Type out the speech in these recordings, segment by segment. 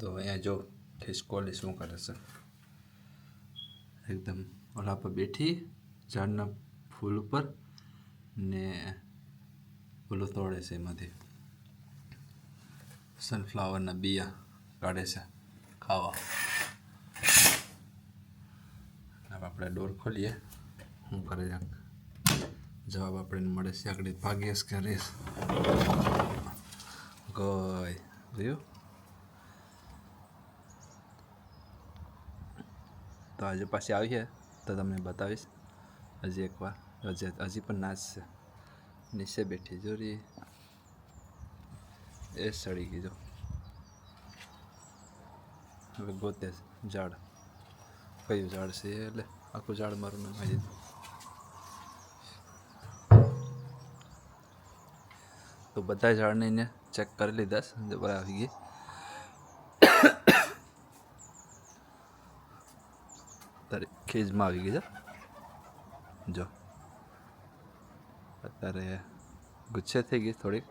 તો અહીંયા જો ખિસકોલી શું કરે છે? એકદમ ઓલા પર બેઠી, ઝાડના ફૂલ ઉપર ને ઓલું તોડે છે એમાંથી. સનફ્લાવરના બિયા કાઢે છે ખાવા. આપણે ડોર ખોલીએ. શું કરે જવાબ આપણને મળે છે, આગળ ભાગીશ કે રેસ. ગઈ જોયું? તો આજે પાછી આવી છે. તો તમને બતાવીશ. હજી એકવાર. હજી હજી પણ નાચશે નીચે બેઠી જો રી એ સડી ગઈ જો. હવે ગોતે ઝાડ. કયું ઝાડ છે એટલે આખું ઝાડ મારું નામ આવી દીધું તો બધા ઝાડને ચેક કરી લીધા છે. જબર આવી ગઈ. ખીજમાં આવી ગઈ છે. જો. અત્યારે ગુસ્સે થઈ ગઈ થોડીક,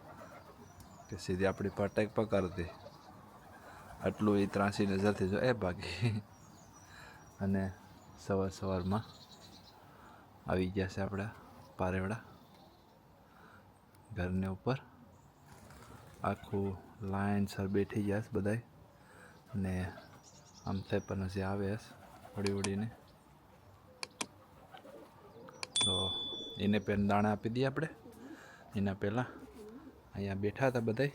કે સીધી આપણી પર અટેક પકડતી આટલું એ ત્રાસી નજરથી જો, એ ભાગી. અને સવાર સવારમાં આવી ગયા છે આપણા પારેવડા. ઘરની ઉપર આખું લાઈનસર બેઠી ગયા છે બધાય. ને આમ થાય પણ હજી આવે છે વળી વળીને તો એને પેન દાણા આપી દઈએ આપણે. એના પહેલાં અહીંયા બેઠા હતા બધાય.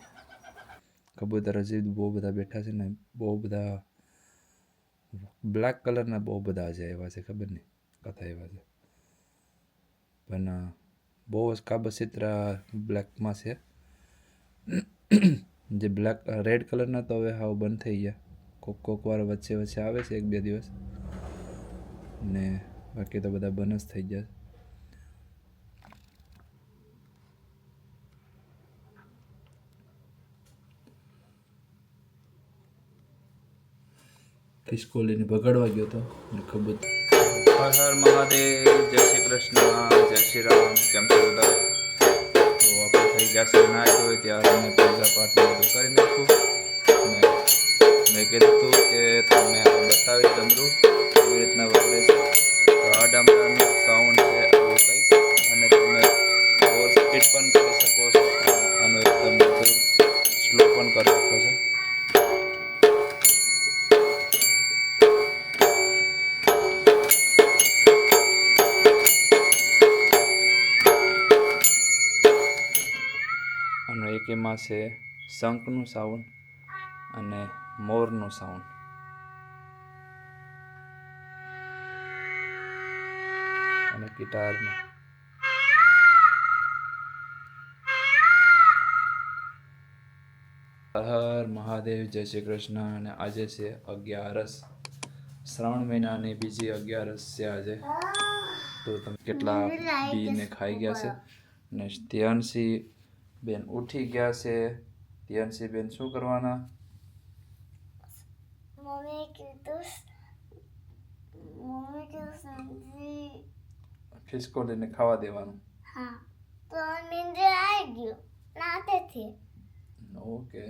કબૂતર હજી બહુ બધા બેઠા છે ને બહુ બધા બ્લેક કલરના બહુ બધા છે એવા છે, ખબર નહીં. કથા એવા છે. પણ બહુ જ કાબચિત્રા બ્લેકમાં છે. જે બ્લેક રેડ કલરના તો હવે હાવ બંધ થઈ ગયા. કોક કોક વાર વચ્ચે વચ્ચે આવે છે એક બે દિવસ. ને બાકી તો બધા બંધ જ થઈ ગયા ખિસકોલીને ભગાડવા ગયો હતો ને ખબર. હર હર મહાદેવ, જય શ્રી કૃષ્ણ, જય શ્રી રામ, કેમ છો બધા? તો આપણે થઈ ગયા નાય હોય ત્યારે પૂજા પાઠ બધું કરી નાખું. અને મેં કીધું કે તમે બતાવી ડમરું, કેવી રીતના વાપરે છે. આ સાઉન્ડ છે આવું કંઈ અને તમે સ્પીડ પણ કરી શકો છો આનો એકદમ સ્લો પણ કરી શકો છો. એમાં છે શંખનું સાઉન્ડ અને મોરનું સાઉન્ડ અને ગિટારનું હર મહાદેવ જય શ્રી કૃષ્ણ. અને આજે છે અગિયારસ. શ્રાવણ મહિનાની બીજી અગિયારસ છે આજે. તો તમે કેટલા બીને ખાઈ ગયા છે. ને ધ્યાનસી બેન ઉઠી ગયા છે. ધ્યાનસી બેન શું કરવાના? મમ્મી કીધું મમ્મી કીધું સબ્જી ખિસકોલીને ખાવા દેવાનું. હા તો નિંદ્ર આવી ગયું નાતેથી ઓકે.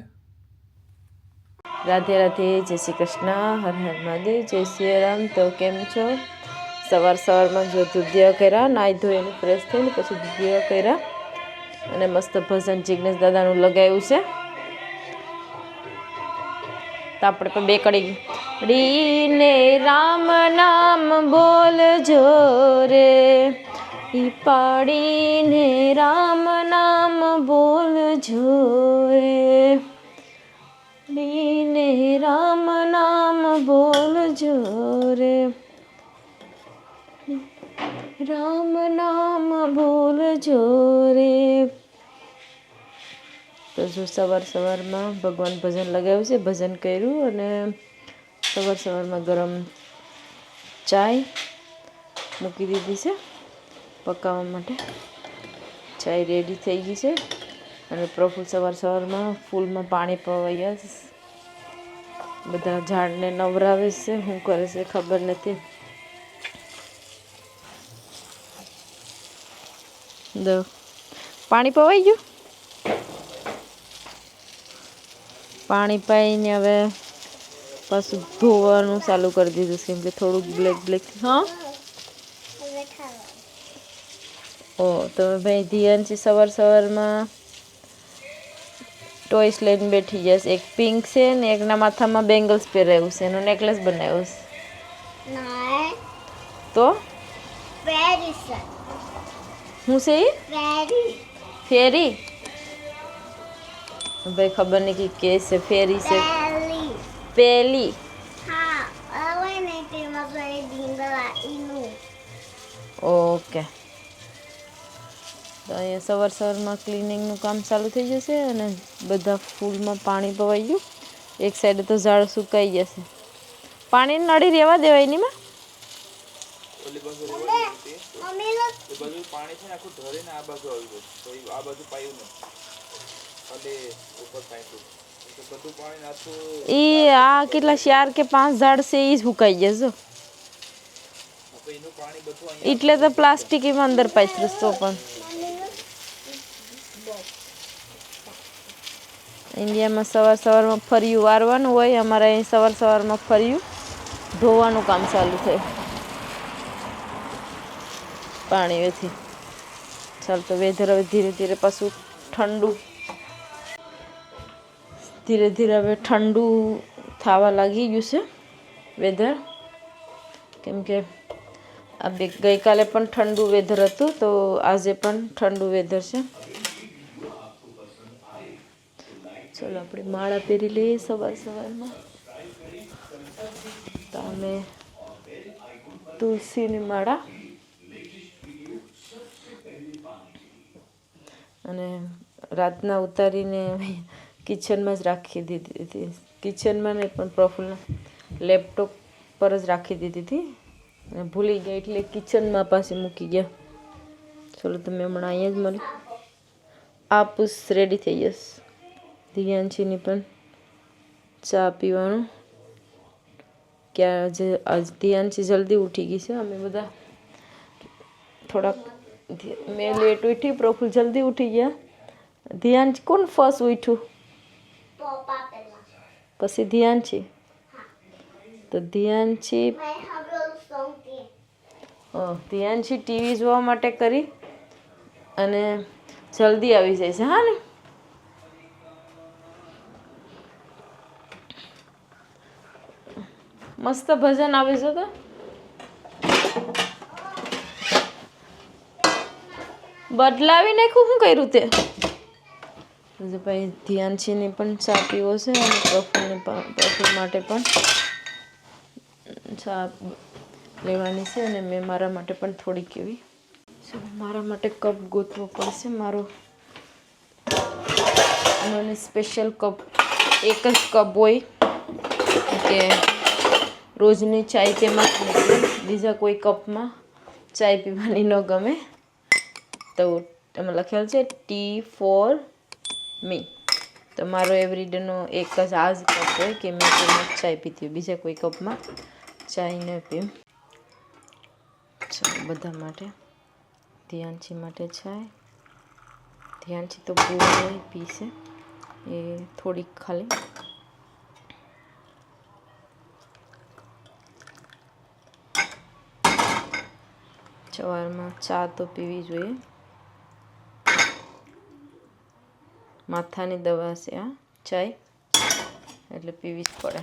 રાધે રાધે જય શ્રી કૃષ્ણ હર હર મહાદેવ જય શ્રી રામ. તો કેમ છો? સવાર સવારમાં જો દૂધિયા કર્યા નાહી ધોઈને ફ્રેશ થઈને પછી દૂધિયા કર્યા. અને મસ્ત ભજન જિજ્ઞેશ દાદાનું લગાવ્યું છે. તો આપણે પણ બે કડી રીને રામ નામ બોલજો રે. ઈ પાડીને રામ નામ બોલજો રે. રીને રામ નામ બોલજો રે. રામ નામ બોલજો રે. તો જો સવાર સવારમાં ભગવાન ભજન લગાવ્યું છે, ભજન કર્યું અને સવાર સવારમાં ગરમ ચાય મૂકી દીધી છે, પકાવવા માટે. ચાય રેડી થઈ ગઈ છે અને પ્રફુલ સવાર સવારમાં ફૂલમાં પાણી પવાયા બધા ઝાડને નવરાવે છે, શું કરે છે ખબર નથી. દો. પાણી પવાઈ ગયું? પાણી પાઈને હવે પાછું ધોવાનું ચાલુ કરી દીધું છે કે થોડુંક બ્લેક બ્લેક હા? ઓ તમે ભાઈ ધ્યાન સવાર સવારમાં ટોયસ લઈને બેઠી જશે. એક પિંક છે ને એકના માથામાં બેંગલ્સ પહેરાયું છે એનો નેકલેસ બનાવ્યો છે. તો? હું છે? ફેરી ફેરી ભાઈ ખબર નહીં કે કે છે ફેરી છે. પેલી ઓકે. તો અહીંયા સવાર સવારમાં ક્લિનિંગનું કામ ચાલુ થઈ જશે અને બધા ફૂલમાં પાણી પવાઈ ગયું. એક સાઈડે તો ઝાડ સુકાઈ જશે. પાણી નળી રહેવા દેવાય નહીં માં? મમ્મી લો. એ બાજુ પાણી છે આખું ઢળીને આ બાજુ આવી ગયું તો આ બાજુ પાયું નથી એ આ કેટલા ચાર કે પાંચ ઝાડ છે એ સુકાઈ જશે એટલે તો પ્લાસ્ટિક એમાં અંદર પાથરું તો પણ. ઇન્ડિયામાં સવાર સવારમાં ફર્યું વારવાનું હોય અમારે અહીં સવાર સવારમાં ફર્યું. ધોવાનું કામ ચાલુ થાય પાણીથી ચાલ તો વેધર હવે ધીરે ધીરે પાછું ઠંડુ ધીરે ધીરે હવે ઠંડુ થવા લાગી ગયું છે વેધર કેમ કે આ બે ગઈકાલે પણ ઠંડુ વેધર હતું, તો આજે પણ ઠંડુ વેધર છે. ચલો, આપણે માળા પહેરી લઈએ સવાર સવારમાં. તો અમે તુલસીની માળા અને રાતના ઉતારીને કિચનમાં જ રાખી દીધી હતી. કિચનમાં નહીં પણ પ્રફુલ્લ લેપટોપ પર જ રાખી દીધી હતી. અને ભૂલી ગયા એટલે કિચનમાં પાસે મૂકી ગયા. ચલો તમે હમણાં અહીંયા જ મળી. આ પૂસ રેડી થઈ જશે. દિવ્યાંશીની પણ ચા પીવાનું. ક્યાં આજે આજ દિવ્યાંશી જલ્દી ઉઠી ગઈ છે. અમે બધા થોડાક મેં લેટ ઉઠી, પ્રફુલ જલ્દી ઉઠી ગયા. ધ્યાન કોણ ફર્સ્ટ ઉઠ્યું? પપ્પા ધ્યાન પછી ધ્યાનથી. તો ધ્યાન છે ધ્યાન ધ્યાનથી ટીવી જોવા માટે કરી અને જલ્દી આવી જાય છે, હા ને? મસ્ત ભજન આવે છે તો. બદલાવી નાખ્યું શું કર્યું તો? ભાઈ ધ્યાનસિંહને પણ ચા પીવો છે અને પ્રફુલને પ્રફુલ માટે પણ ચા લેવાની છે અને મેં મારા માટે પણ થોડીક એવી. મારા માટે કપ ગોતવો પડશે. મારો મને સ્પેશિયલ કપ, એક જ કપ હોય કે રોજની ચાય તેમાં બીજા કોઈ કપમાં ચાય પીવાની ન ગમે. તો, એમાં લખેલ છે ટી ફોર મી તો મારો એવરીડેનો એક જ આ જ કપ હોય કે મેં તેમાં ચાય પીતી હોય. બીજા કોઈ કપમાં ચાય ન પીવું ચાલો, બધા માટે ધ્યાનથી માટે ચાય. ધ્યાનથી તો બહુ પીશે. એ થોડીક ખાલી. સવારમાં ચા તો પીવી જોઈએ. માથાની દવા છે આ ચાય? એટલે પીવી જ પડે.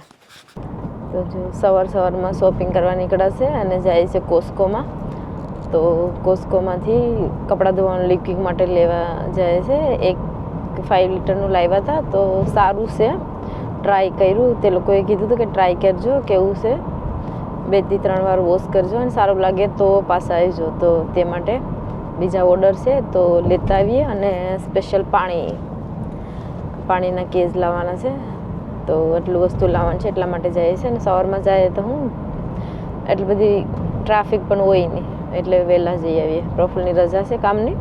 તો જો સવાર સવારમાં શોપિંગ કરવા નીકળ્યા છે અને જાય છે કોસ્કોમાં. તો કોસ્કોમાંથી કપડાં ધોવાનું લિક્વિડ માટે લેવા જાય છે. એક ફાઇવ લીટરનું લાવ્યા હતા, તો સારું છે. ટ્રાય કર્યું. તે લોકોએ કીધું હતું કે ટ્રાય કરજો, કેવું છે? બેથી ત્રણ વાર વોશ કરજો અને સારું લાગે તો પાછા આવજો. તો તે માટે બીજા ઓર્ડર છે, તો લેતા આવીએ અને સ્પેશિયલ પાણી પાણીના કેસ લાવવાના છે. તો એટલું વસ્તુ લાવવાનું છે એટલા માટે જાય છે અને સવારમાં જાય તો હું એટલી બધી ટ્રાફિક પણ હોય નહીં એટલે વહેલા જઈ આવીએ. પ્રફુલની રજા છે કામની.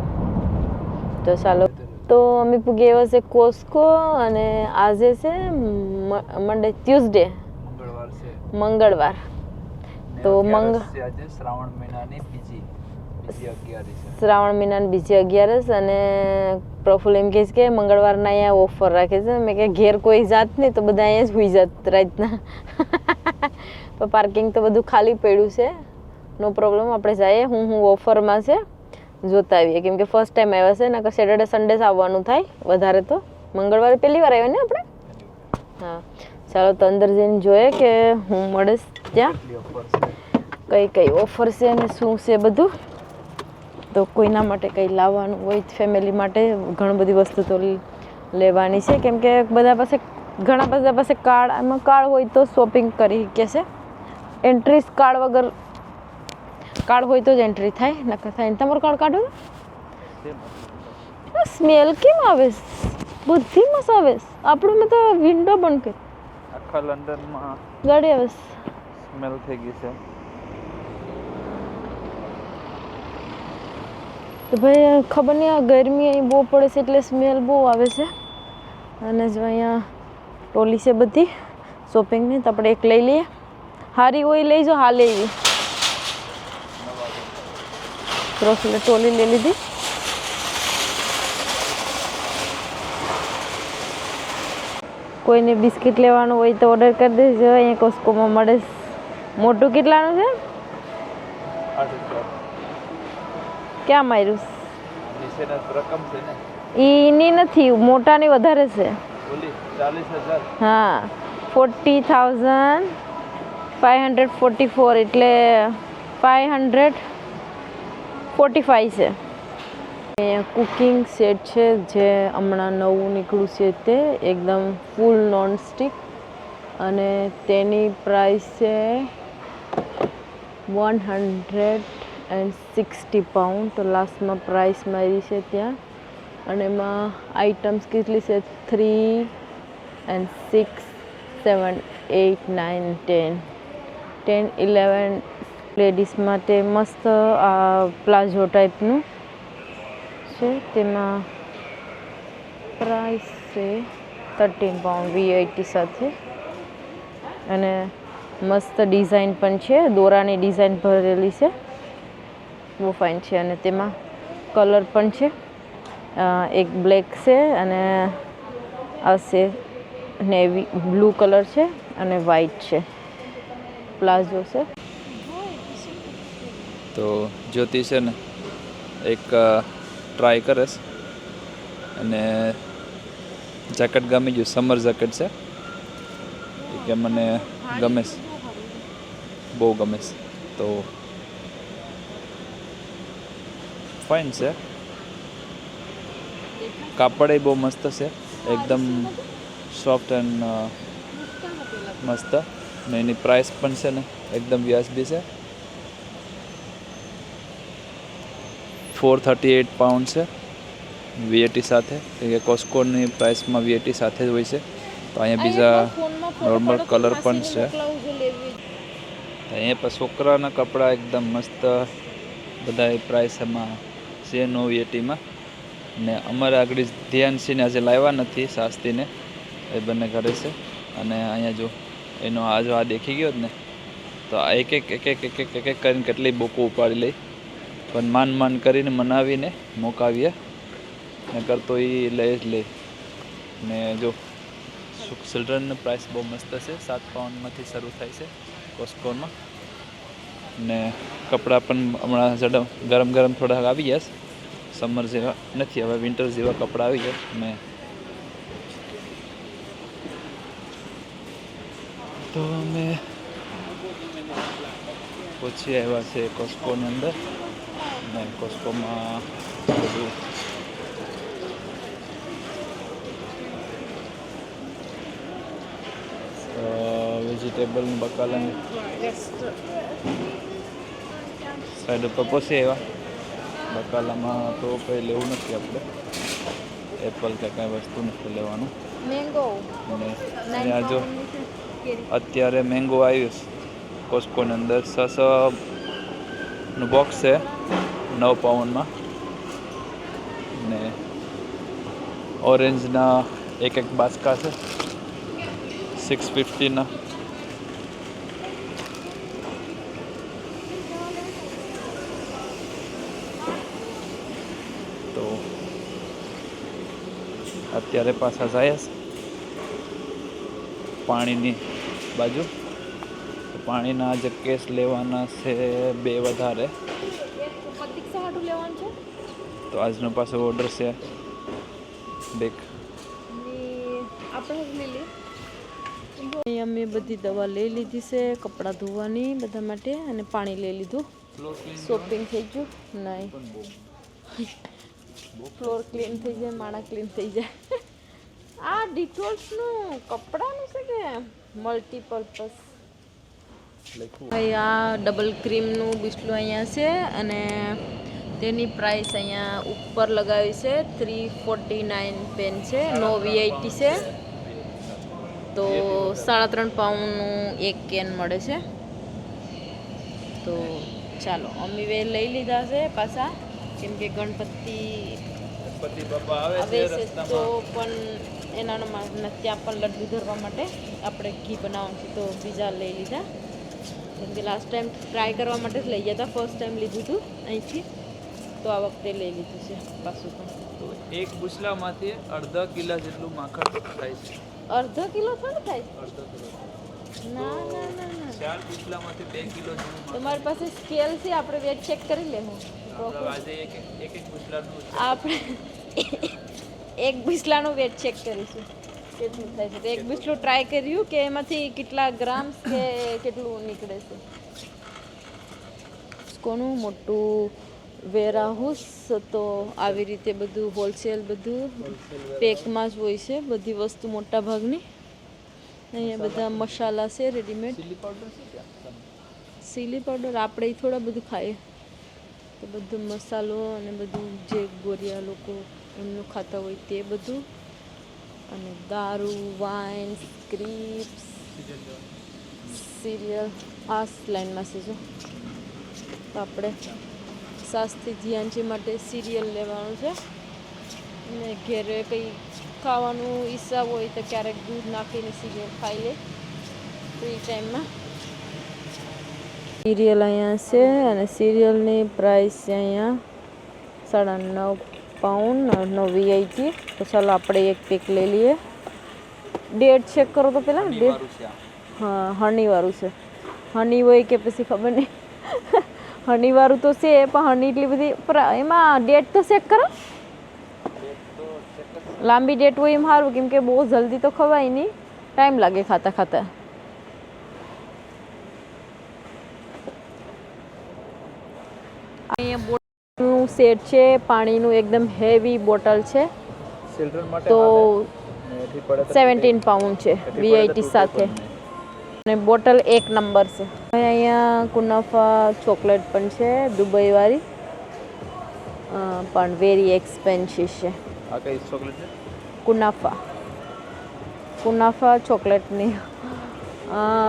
તો ચાલો. તો અમે પૂગી આવ્યા છે કોસ્કો અને આજે છે મંડે ટ્યુઝડે. મંગળવાર તો મંગ- શ્રાવણ મહિનાની બીજી. શ્રાવણ મહિનાની બીજી અગિયારસ અને પ્રફુલ એમ કહે છે કે મંગળવારના અહીંયા ઓફર રાખે છે. મેં કે ઘેર કોઈ જાત નહીં તો બધા અહીંયા જ હોઈ જાત રાતના. તો પાર્કિંગ તો બધું ખાલી પડ્યું છે. નો પ્રોબ્લેમ આપણે જઈએ. હું હું ઓફરમાં છે. જોતા આવીએ કેમ કે ફર્સ્ટ ટાઈમ આવ્યા છે નકર સેટરડે સન્ડે આવવાનું થાય વધારે તો. મંગળવારે પહેલી વાર આવ્યો ને આપણે? હા. ચાલો તો અંદર જઈને જોઈએ કે હું મળીશ ત્યાં. કઈ કઈ ઓફર છે અને શું છે બધું? તો કોઈના માટે કંઈ લાવવાનું હોય ફેમિલી માટે ઘણી બધી વસ્તુ તો લેવાની છે. કેમ કે બધા પાસે ઘણા બધા પાસે કાર્ડ એમાં કાર્ડ હોય તો શોપિંગ કરી શકે છે એન્ટ્રી કાર્ડ વગર કાર્ડ હોય તો જ એન્ટ્રી થાય નકર થાય તમારું કાર્ડ કાઢો સ્મેલ કેમ આવે? બધી મસ્ત આવે. આપણું મેં તો વિન્ડો બંધ કરી આખા લંડનમાં ગાડી આવે. સ્મેલ થઈ ગઈ છે. તો ભાઈ ખબર નહીં, આ ગરમી અહીં બહુ પડે છે એટલે સ્મેલ બહુ આવે છે. અને જો અહીંયા ટોલી છે બધી શોપિંગની તો આપણે એક લઈ લઈએ. હારી હોય લઈ જો હા લેવી ક્રોસલે ટોલી લઈ લીધી. કોઈને બિસ્કિટ લેવાનું હોય તો ઓર્ડર કરી દેજો. અહીંયા કોસ્કોમાં મળે. મોટું કેટલાનું છે? ક્યાં માર્યું? નીચેના રકમ છે ને. એની નથી મોટાની વધારે છે. હા forty thousand five hundred forty four એટલે ફાઇવ હંડ્રેડ ફોર્ટી ફાઇવ છે. અહીંયા કુકિંગ સેટ છે જે હમણાં નવું નીકળ્યું છે તે એકદમ ફૂલ નોન સ્ટિક અને તેની પ્રાઇસ છે one hundred and sixty pound તો લાસ્ટમાં પ્રાઇસ મારી છે ત્યાં. અને એમાં આઇટમ્સ કેટલી છે? Three and six seven eight nine ten ten eleven ladies માટે મસ્ત, આ પ્લાઝો ટાઈપનું છે. તેમાં પ્રાઇસ છે થર્ટીન પાઉન્ડ વીઆઈટી સાથે. અને મસ્ત ડિઝાઇન પણ છે. દોરાની ડિઝાઇન ભરેલી છે. બહુ ફાઇન છે અને તેમાં કલર પણ છે. એક બ્લેક છે અને આ છે નેવી બ્લુ કલર છે અને વ્હાઈટ છે. પ્લાઝો છે. તો જ્યોતિ છે ને, એક ટ્રાય કરીશ અને જેકેટ ગમી ગયું સમર જેકેટ છે. કે મને ગમે બહુ ગમે છે. તો ફાઇન છે. કાપડ એ બહુ મસ્ત છે. એકદમ સોફ્ટ એન્ડ મસ્ત. ને એની પ્રાઇસ પણ છે ને એકદમ વ્યાજબી છે. ફોર થર્ટી એટ પાઉન્ડ છે વીએટી સાથે. કે કોસ્કોની પ્રાઇસમાં વીએટી સાથે જ હોય છે. તો અહીંયા બીજા નોર્મલ કલર પણ છે. અહીંયા પણ છોકરાના કપડાં એકદમ મસ્ત. બધા પ્રાઇસ એમાં છે નો વીએટીમાં ને અમારે આગળ ધ્યાનસિંહને આજે લાવ્યા નથી શાસ્ત્રીને. એ બંને ઘરે છે. અને અહીંયા જો એનો આ જો આ દેખી ગયો જ ને. તો આ એક એક એક એક એક એક એક એક કરીને કેટલી બુકો ઉપાડી લઈ. પણ માન માન કરીને મનાવીને મોકાવીએ. ને કરતો એ લઈ જ લે. ને જો ચિલ્ડ્રનનો પ્રાઇસ બહુ મસ્ત છે. સાત પાઉન્ડમાંથી શરૂ થાય છે કોસ્કોમાં ને કપડાં પણ હમણાં જડ ગરમ ગરમ થોડાક આવી ગયા સમર જેવા નથી હવે વિન્ટર જેવા કપડાં આવી ગયા. મેં તો અમે પછી આવ્યા છે કોસ્કોની અંદર. ને કોસ્કોમાં બધું વેજીટેબલનું બકાલાની સાઈડ ઉપર પોસી આવ્યા. બકાલામાં તો કંઈ લેવું નથી આપણે. એપલ કે કાંઈ વસ્તુ નથી લેવાનું. મેંગો અને અહીંયા જો અત્યારે મેંગો આવ્યું છે કોસ્કોની અંદર. છ નું બોક્સ છે નવ પાઉન્ડમાં ને ઓરેન્જના એક એક બાચકા છે સિક્સ ફિફ્ટીના અત્યારે પાછા જાય પાણીની બાજુ. પાણીના જે કેસ લેવાના છે બે વધારે. તો આજનો પાછો ઓર્ડર છે. દેખ. આપણે અહીંયા મેં બધી દવા લઈ લીધી છે કપડાં ધોવાની બધા માટે અને પાણી લઈ લીધું. શોપિંગ થઈ ગયું? નહીં. ફ્લોર ક્લીન થઈ જાય માણા ક્લીન થઈ જાય. આ ડિટોલ્સનું કપડાનું છે કે મલ્ટીપર્પઝ ભાઈ આ ડબલ ક્રીમનું બિસ્લું અહીંયા છે અને તેની પ્રાઇસ અહીંયા ઉપર લગાવી છે. થ્રી ફોર્ટી નાઇન પેન છે નો વીઆઈટી છે. તો સાડા ત્રણ પાઉન્ડનું એક કેન મળે છે. તો ચાલો અમે વે લઈ લીધા છે પાછા. કેમ કે ગણપતિ આવે છે તો પણ એના માટે ત્યાં પણ લડ્ડુ ધરવા માટે આપણે ઘી બનાવવાનું છે તો બીજા લઈ લીધા. કેમ કે લાસ્ટ ટાઈમ ટ્રાય કરવા માટે જ લઈ ગયા હતા ફર્સ્ટ ટાઈમ લીધું હતું અહીંથી. તો આ વખતે લઈ લીધું છે પાછું પણ. તો એક બુસલામાંથી અડધા કિલો જેટલું માખણ થાય છે. અડધો કિલો થોડું થાય? અડધો કિલો ના ના ના ના ચાર બુસલામાંથી બે કિલો તમારી પાસે સ્કેલ છે આપણે વેટ ચેક કરી લેવું. આપણે એક બુસલાનું વેટ ચેક કરીશું. કેટલું થાય છે. એક બિસ્લું ટ્રાય કર્યું કે એમાંથી કેટલા ગ્રામ્સ કે કેટલું નીકળે છે. કોનું? મોટું વેરહાઉસ. તો આવી રીતે બધું હોલસેલ બધું પેકમાં જ હોય છે. બધી વસ્તુ મોટા ભાગની. અહીંયા બધા મસાલા છે રેડીમેડ સીલી પાવડર આપણે થોડા બધું ખાઈએ. તો બધું મસાલો અને બધું જે ગોરિયા લોકો એમનું ખાતા હોય તે બધું. અને દારૂ, વાઇન ક્રીપ્સ સિરિયલ, આ લાઈનમાં છે જો. તો આપણે સાસથી ધ્યાનજી માટે સિરિયલ લેવાનું છે. અને ઘેરે કંઈ ખાવાનું ઈચ્છા હોય તો ક્યારેક દૂધ નાખીને સિરિયલ ખાઈ લે. ફ્રી ટાઈમમાં. સિરિયલ અહીંયા છે અને સિરિયલની પ્રાઇસ છે અહીંયા સાડા નવ પાઉન્ડ નવ વીઆઈથી તો ચાલો આપણે એક પેક લઈ લઈએ. ડેટ ચેક કરો તો પહેલાં ડેટ. હા હનીવાળું છે. હની હોય કે પછી ખબર નહીં. હનીવાળું તો છે પણ હની એટલી બધી એમાં ડેટ તો ચેક કરો. લાંબી ડેટ હોય એમ સારું કેમ કે બહુ જલ્દી તો ખવાય નહીં. ટાઈમ લાગે ખાતા ખાતા અહીંયા બોટલનું સેટ છે પાણીનું એકદમ હેવી બોટલ છે. તો સેવન્ટીન પાઉન્ડ છે વીઆઈટી સાથે. અને બોટલ એક નંબર છે. અહીંયા કુનાફા ચોકલેટ પણ છે દુબઈવાળી. વાળી પણ વેરી એક્સપેન્સિવ છે. કુનાફા. કુનાફા ચોકલેટની.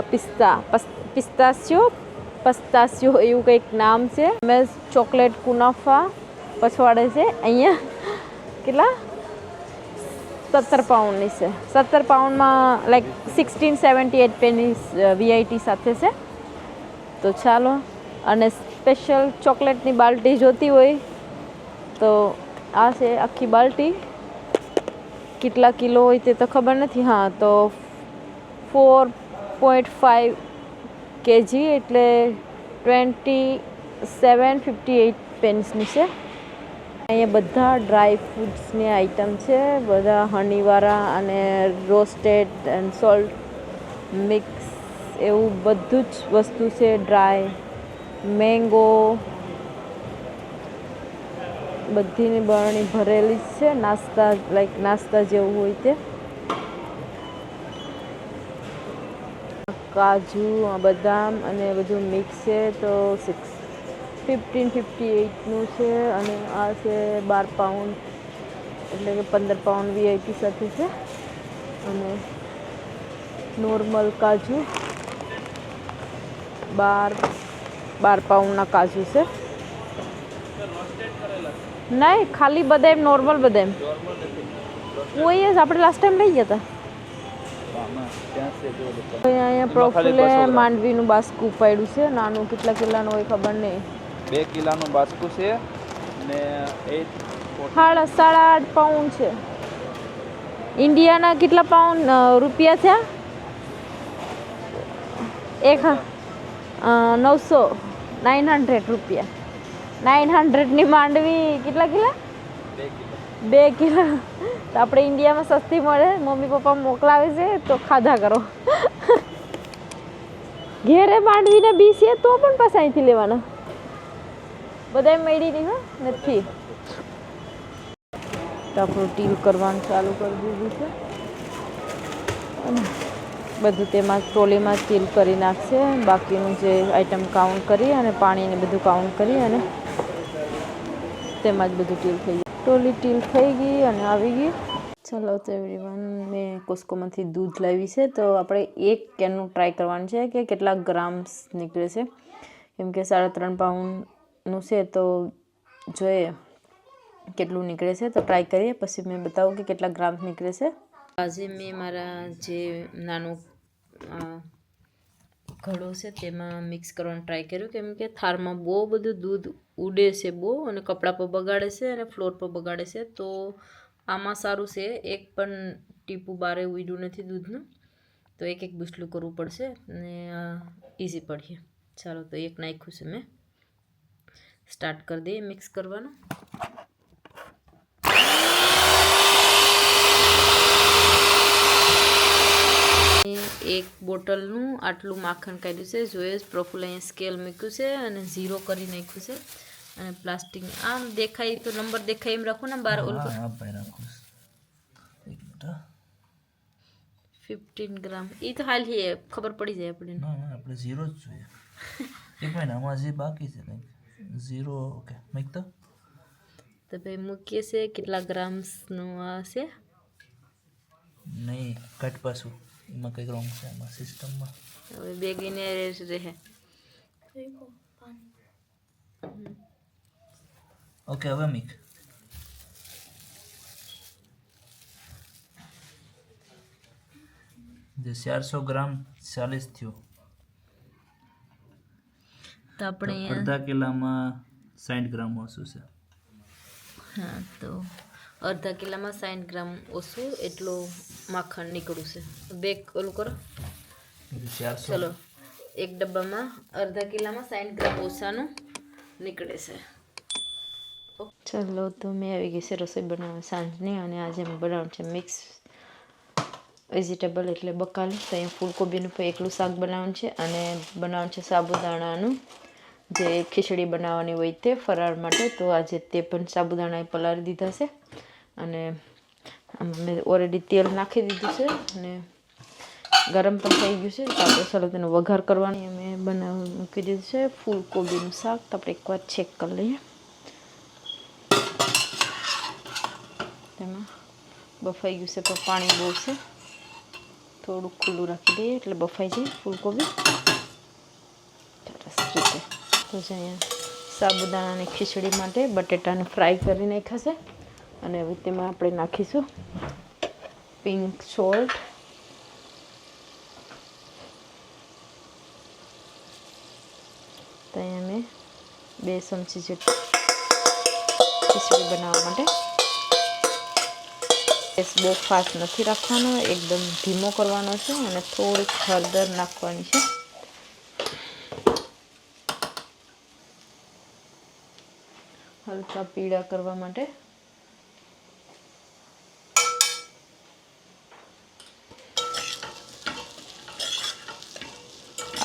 પિસ્તા. પસ- પિસ્તાસિયો પસ્તાસિયો એવું કંઈક નામ છે. અમે ચોકલેટ કુનાફા પછવાડે છે. અહીંયા કેટલા? સત્તર પાઉન્ડની છે. સત્તર પાઉન્ડમાં like sixteen seventy eight penny VIT સાથે છે. તો ચાલો, અને સ્પેશિયલ ચોકલેટની બાલ્ટી જોતી હોય તો આ છે આખી બાલ્ટી. કેટલા કિલો હોય તે તો ખબર નથી. હા, તો ફોર પોઈન્ટ ફાઇવ કેજી એટલે ટ્વેન્ટી સેવન ફિફ્ટી એઇટ પેન્સની છે. અહીંયા બધા ડ્રાય ફ્રૂટ્સની આઇટમ છે, બધા હનીવાળા અને રોસ્ટેડ એન્ડ સોલ્ટ મિક્સ એવું બધું જ વસ્તુ છે ડ્રાય મેંગો બધીની બરણી ભરેલી જ છે, નાસ્તા લાઈક નાસ્તા જેવું હોય તે. કાજુ આ બદામ અને બધું મિક્સ છે તો સિક્સ ફિફ્ટીન ફિફ્ટી એઇટનું છે અને આ છે બાર પાઉન્ડ એટલે કે પંદર પાઉન્ડ વીઆઈપી સાથે છે. અને નોર્મલ કાજુ બાર બાર પાઉન્ડના કાજુ છે. નહીં ખાલી બદામ નોર્મલ બદામ. કોઈ જ આપણે લાસ્ટ ટાઈમ લઈ ગયા હતા. અહીંયા પ્રોફિલે માંડવીનું બાસ્કું પાડ્યું છે. નાનું કેટલા કિલ્લાનું હોય ખબર નહીં. બે કિલ્લાનું બાસ્કું છે ને એ સાડા સાડા આઠ પાઉન્ડ છે. ઇન્ડિયાના કેટલા પાઉન્ડ રૂપિયા થયા? એક નવસો નાઇન હંડ્રેડ રૂપિયા. નાઇન હંડ્રેડની માંડવી કેટલા કિલ્લા? બે કિલો. તો આપણે ઇન્ડિયામાં સસ્તી મળે. મમ્મી પપ્પા મોકલાવે છે, તો ખાધા કરો. ઘેરે માંડવીને બી છે તો પણ પાછા અહીંથી લેવાના. બધાય મળી નહીં હો, નથી. તો આપણું ટીલ કરવાનું ચાલુ કરી દીધું છે. બધું તેમાં ટ્રોલીમાં ચીલ કરી નાખશે. બાકીનું જે આઈટમ કાઉન્ટ કરી અને પાણીને બધું કાઉન્ટ કરી અને તેમાં જ બધું ચીલ થઈ ગયું ટોલી ટીલ થઈ ગઈ અને આવી ગઈ. ચાલો તો એવરીવન મેં કોસ્કોમાંથી દૂધ લાવી છે. તો આપણે એક કેનનું ટ્રાય કરવાનું છે કે કેટલા ગ્રામ્સ નીકળે છે. કેમ કે સાડા ત્રણ પાઉન્ડનું છે, તો જોઈએ કેટલું નીકળે છે. તો ટ્રાય કરીએ, પછી મેં બતાવું કે કેટલા ગ્રામ્સ નીકળે છે. આજે મેં મારા જે નાનું ઘડો છે તેમાં મિક્સ કરવાનું ટ્રાય કર્યું, કેમ કે થારમાં બહુ બધું દૂધ ઉડે છે બહુ અને કપડાં પર બગાડે છે અને ફ્લોર પર બગાડે છે. તો આમાં સારું છે, એક પણ ટીપું બારે ઉડ્યું નથી દૂધનું. તો એક એક બુસલું કરવું પડશે અને ઇઝી પડીએ. ચાલો તો એક નાખ્યું છે મેં. સ્ટાર્ટ કરી દઈએ મિક્સ કરવાનું એક બોટલનું આટલું માખણ કાઢ્યું છે. જોઈએ પ્રોફુલ અહીંયા સ્કેલ મૂક્યું છે અને ઝીરો કરી નાખ્યું છે. અને પ્લાસ્ટિક આમ દેખાય તો નંબર દેખાય એમ રાખો ને બાર ઓલ. ફિફ્ટીન ગ્રામ એ તો હાલ હે ખબર પડી જાય આપણે ના ના આપણે ઝીરો જ જોઈએ. એક મહિના આમાં જે બાકી છે કંઈક ઝીરો ઓકે મેક તો. તો ભાઈ મૂકીએ છે કેટલા ગ્રામ્સનું આ છે? નહીં કટ પાછું. એમાં કંઈક રોંગ છે એમાં સિસ્ટમમાં હવે બેગીને રહે ઓકે હવે મિક જે ચારસો ગ્રામ ચાલીસ થયો. તો આપણે અડધા કિલામાં સાઠ ગ્રામ ઓછું છે. હા તો અડધા કિલામાં સાઠ ગ્રામ ઓછું એટલું માખણ નીકળ્યું છે. બે ઓલું કરો. ચલો. એક ડબ્બામાં અડધા કિલામાં સાઠ ગ્રામ ઓછાનું નીકળે છે. ચાલો તો મેં આવી ગઈ છે રસોઈ બનાવવા સાંજની અને આજે મેં બનાવવાનું છે મિક્સ વેજીટેબલ એટલે બકાલું. તો અહીંયા ફૂલકોબીનું પણ એકલું શાક બનાવવાનું છે અને બનાવવાનું છે સાબુદાણાનું. જે ખીચડી બનાવવાની હોય તે ફરાળ માટે. તો આજે તે પણ સાબુદાણા પલાળી દીધા છે. અને આમાં મેં ઓલરેડી તેલ નાખી દીધું છે અને ગરમ પણ થઈ ગયું છે. તો આપણે સરળ તેનો વઘાર કરવાની અમે બનાવ મૂકી દીધું છે. ફૂલકોબીનું શાક. તો આપણે એકવાર ચેક કરી લઈએ. તેમાં બફાઈ ગયું છે પણ પાણી બહુ છે. થોડુંક ખુલ્લું રાખી દઈએ એટલે બફાઈ જાય ફૂલકોબી. સરસ રીતે. તો છે અહીંયા સાબુદાણાની ખીચડી માટે બટેટાને ફ્રાય કરી નાખ્યા છે. અને હવે તેમાં આપણે નાખીશું પિંક સોલ્ટ ત્યાં અમે બે ચમચી જેટલી ખીચડી બનાવવા માટે. ગેસ બહુ ફાસ્ટ નથી રાખવાનો, એકદમ ધીમો કરવાનો છે અને થોડીક હળદર નાખવાની છે. હલકા પીળા કરવા માટે.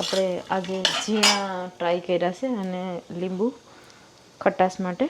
આપણે આજે ઝીણા ટ્રાય કર્યા છે અને લીંબુ ખટાશ માટે.